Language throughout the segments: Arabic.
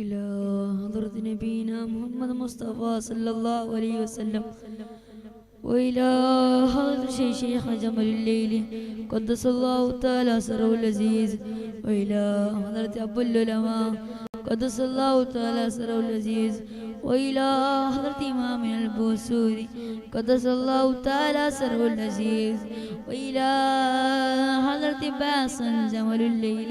إلى حضرة نبينا محمد مصطفى صلى الله عليه وسلم. وإلى حضرة شيخ جمل الليل قدس الله تعالى سره العزيز. وإلى حضرة أبو العلماء قدس الله تعالى سره العزيز. وإلى حضرة إمامنا البوسوري قدس الله تعالى سره العزيز. وإلى حضرة باصن جمل الليل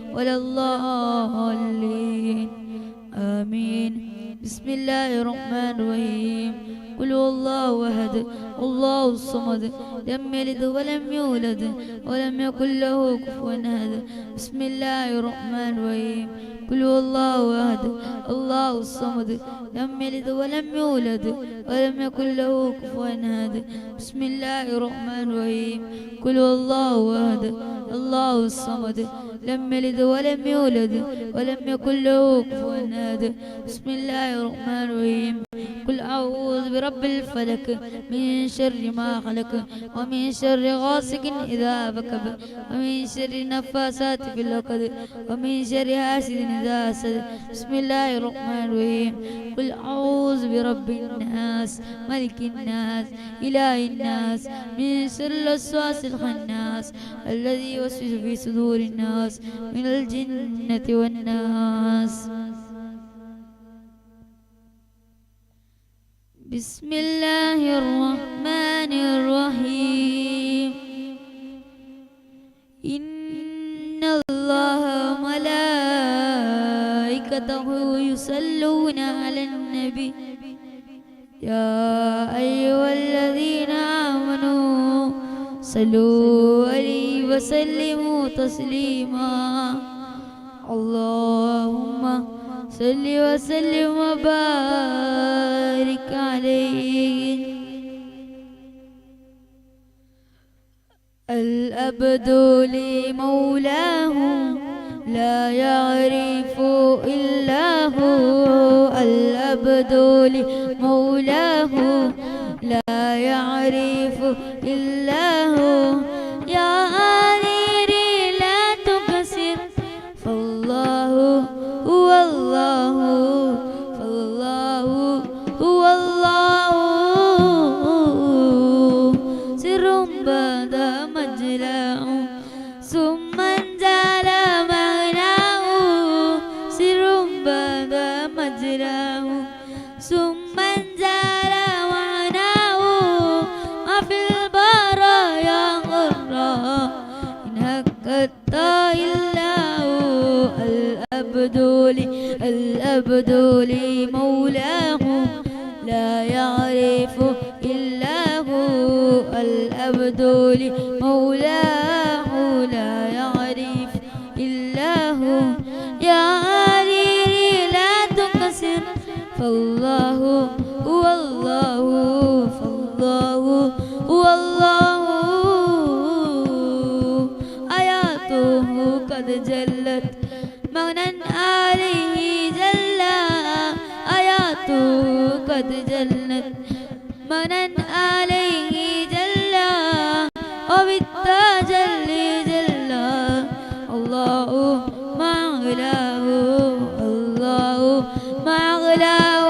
ولا آمين. بسم الله الرحمن الرحيم قل الله أحد. الله الصمد. لم يلد ولم يولد ولم يكن له كفوا أحد. بسم الله الرحمن الرحيم قل الله أحد. الله الصمد. لم يلد ولم يولد ولم يكن له كفوا أحد. بسم الله الرحمن الرحيم قل الله أحد. الله الصمد. لم يلد ولم يولد ولم يكن له كفوا أحد. بسم الله الرحمن الرحيم. قل أعوذ برب الفلك من شر ما خلق ومن شر غاسق إذا وقب ومن شر النفاسات في العقد ومن شر حاسد إذا حسد. بسم الله الرحمن الرحيم. قل أعوذ برب الناس ملك الناس إله الناس من شر الوسواس الخناس الذي يوسوس في صدور الناس. من الجنة والناس. بسم الله الرحمن الرحيم. إن الله ملائكته يصلون على النبي. يا أيها الذين آمنوا صلوا عليه وسلموا تسليما. اللهم صل وسلم وبارك عليه. الأبد لمولاه لا يعرف إلا هو. الأبد لمولاه لا يعرف مغنى عليه جل وبالتاجل جل الله ما غلاه الله ما غلاه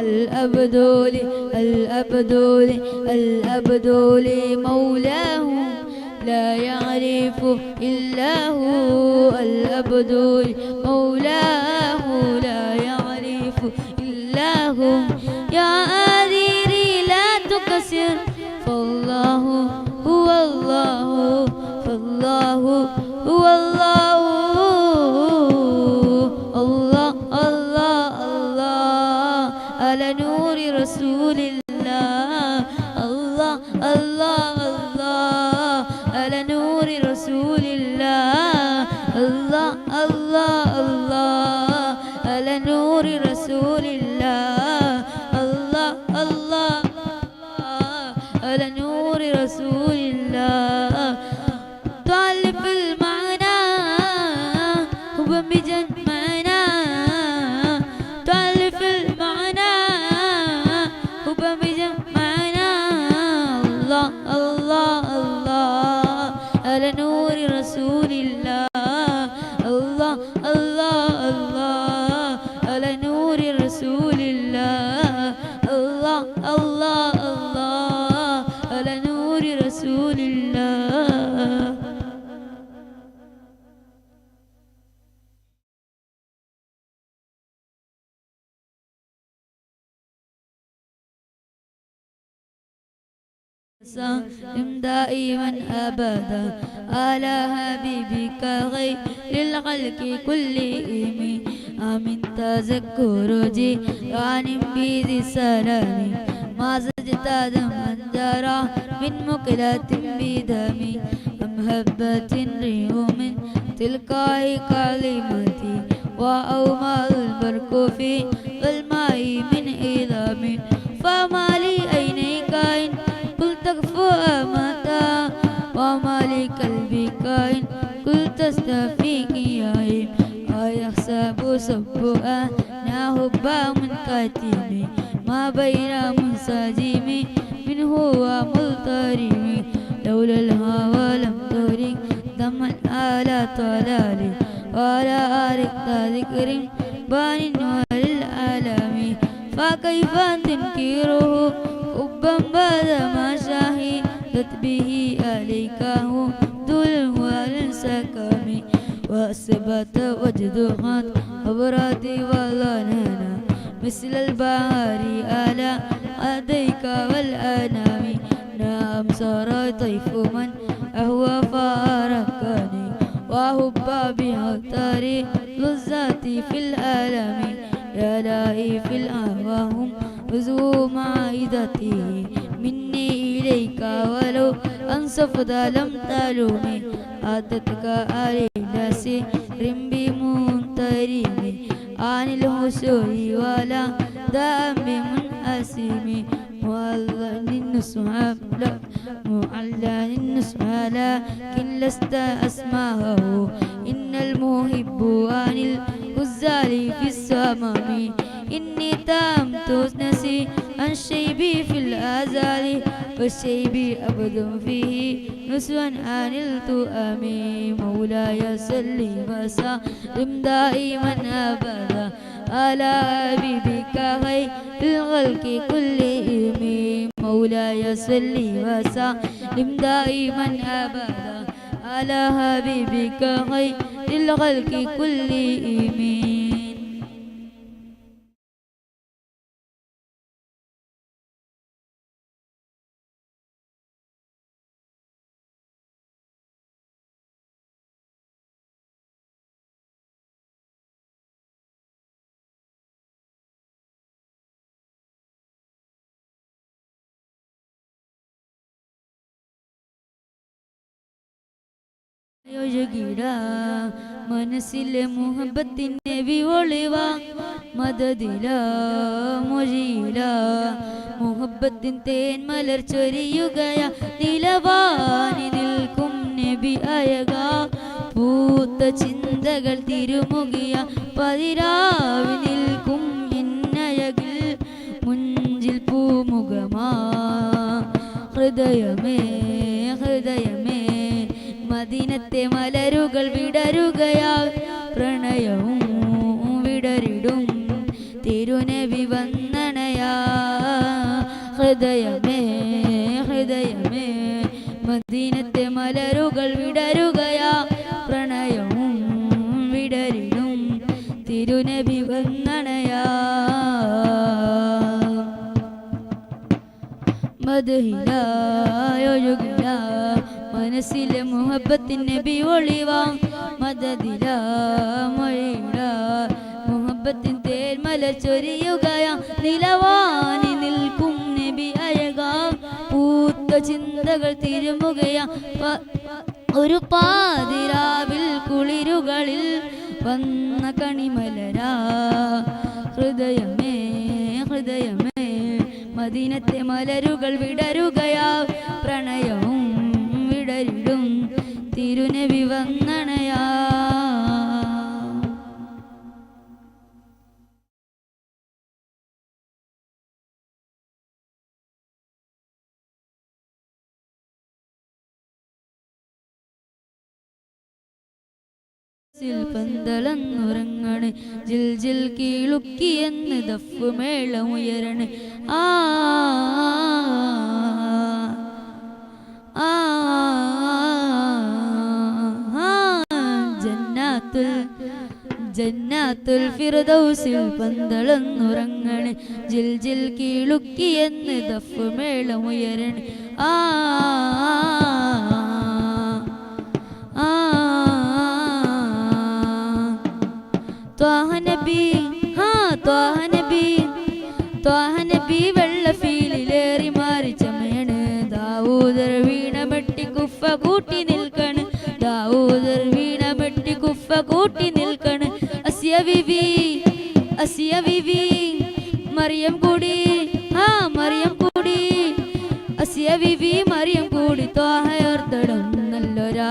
الأبد لي الأبد لي الأبد لمولاه لا يعرف إلا هو. الأبد مولاه. لا يعرف إلا هو. لا تكسر فالله هو الله فالله هو الله الله سلم دائما ابدا. على حبيبك غير للخلق كلهم. امن تذكر جي عن بيد السلام ما زجت من جرى من مقلة بدمي ريح من تلقاء كلمتي وأومال البرق في الماء قلت استفيك يا إيم أيحسب سبؤا نهبا من كاتمي ما بين منسجم منه ومضطرم لولا الهوى لم تهرك دما على طلال ولا أرك ذكر بان وللعالم فكيف تنكره حبا بعد ما شهدت به عليك دول والسكم وأثبت وجدها أبراتي والأنانا مثل البحر على أديك والأنام نعم صار طيف من أهوى فارقني وهب بأوتار لذاتي في الألم يا لائي في الأهواهم وزو معايدتي مني إليك ولو أنصفت لم تلومي. أتتك علي ناسي رمبي منترمي عن الهسوء ولا ذنب منأسم معلن النسوء لا معلن النسوء لكن لست أسماه إن المحب عن الغزال في السمام إني تامت نسي عن الأزال والشيب أبد فيه نسوا عن التؤم مولاي سلي وسلم دائما أبدا على حبيبك خير الخلق كلهم مولاي سلي وسلم دائما أبدا على حبيبك خير الخلق كلهم ഒഴുകിട മനസ്സിലെ മുഹബത്തിന്റെ വിവളിവ. മദതില മൊഴിയില. മുഹബത്തിൻ തേൻ മലർ ചൊരിയുകയ. നിലവാനി നിൽക്കും നബി അയക. പൂത്ത ചിന്തകൾ തിരുമുകിയ പതിരാവി നിൽക്കും എന്നയകിൽ മുഞ്ചിൽ പൂമുഖമാ. ഹൃദയമേ ഹൃദയമേ. മദീനത്തെ മലരുകൾ വിടരുകയാ പ്രണയവും വിടരിടും. തിരുനബി വന്ദനയാ ഹൃദയമേ ഹൃദയമേ മദീനത്തെ മലരുകൾ വിടരുകയാ. പ്രണയവും വിടരിടും. തിരുനബി വന്ദനയാ മദഹിലൊഴുകില മനസ്സിലെ മുഹബത്തിൻ നബി ഒളിവാം. മദതില മൊഴിട മുഹബത്തിൻ തേർമല ചൊരിയുകയാ. നിലവാനി നിൽക്കും നബി അഴകാം പൂത്ത ചിന്തകൾ തിരുമുകയാ. ഒരു പാതിരാവിൽ കുളിരുകളിൽ വന്ന കണിമലരാ. ഹൃദയമേ ഹൃദയമേ മദീനത്തെ മലരുകൾ വിടരുകയാ. പ്രണയവും വിടരിടും തിരുനബി വന്നണയാ. പന്തളന്നുറങ്ങണ് ജിൽ ജിൽ കീളുക്കിയെന്ന് ദഫ് മേളമുയരണ് ആ ആ, ജന്നാത്തുൽ ഫിർദൗസിൽ പന്തളന്നുറങ്ങണ് ജിൽ ജിൽ കീളുക്കിയെന്ന് ദഫ് മേളമുയരണ് ആ ആ ത്വാഹ നബി ഹാ ത്വാഹ നബി ത്വാഹ നബി വെള്ള ഫീലിലേറി മാറി ചമയണ് ദാവൂദർ വീണ വെട്ടി കുഫ കൂട്ടി അസിയ വിവി അസിയ വിവി മറിയം കൂടി ഹാ മറിയം കൂടി അസിയ വിവി മറിയം കൂടി ത്വാഹയോർത്തടം നല്ലൊരാ.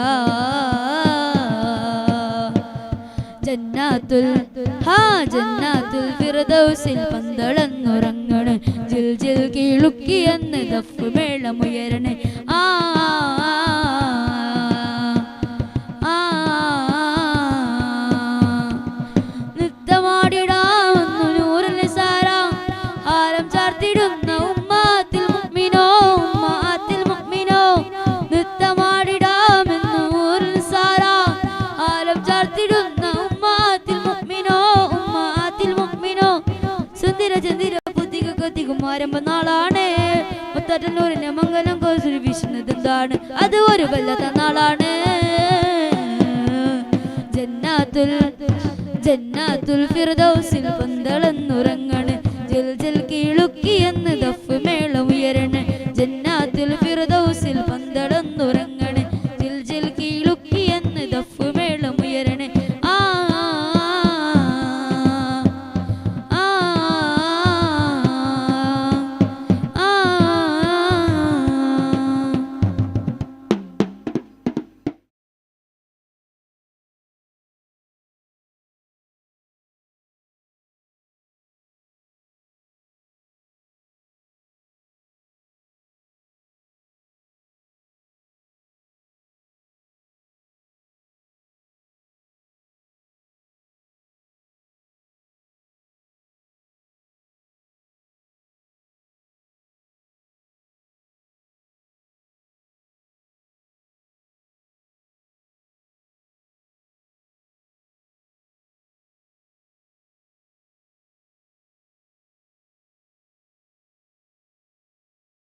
ജന്നാത്തുൽ ഹാ ജന്നാത്തുൽ ഫിർദൗസിൽ പന്തളന്നുറങ്ങണ് ജിൽ ജിൽ കീളുക്കി എന്ന് ദഫ് മേളമുയരണേ കർബല തന്നാളാണ് ജന്നാത്തുൽ ജന്നാത്തുൽ ഫിർദൗസിൽ പന്തളം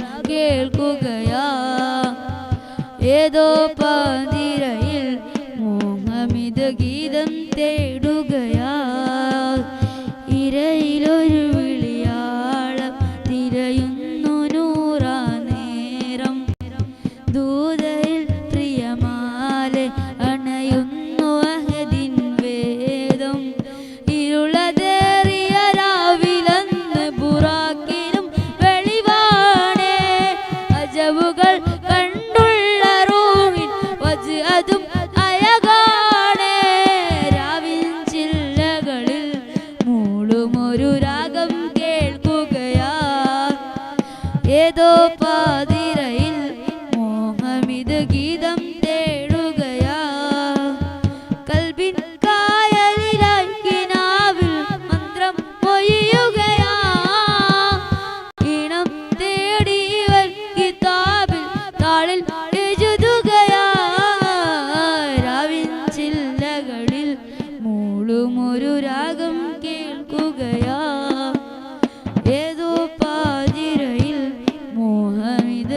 खेल को गया। ये दो पन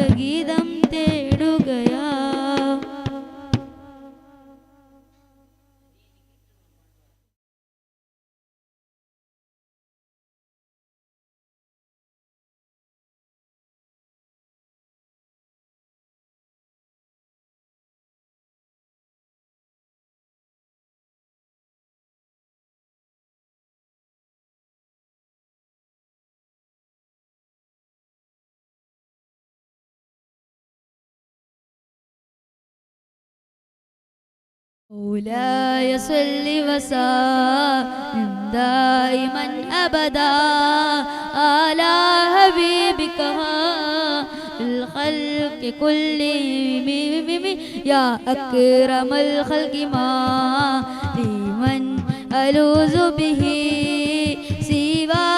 vida مولاي يصل وسلم دائما أبدا. على حبيبك الخلق كلهم يا أكرم الخلق ما لمن ألوذ به سواك.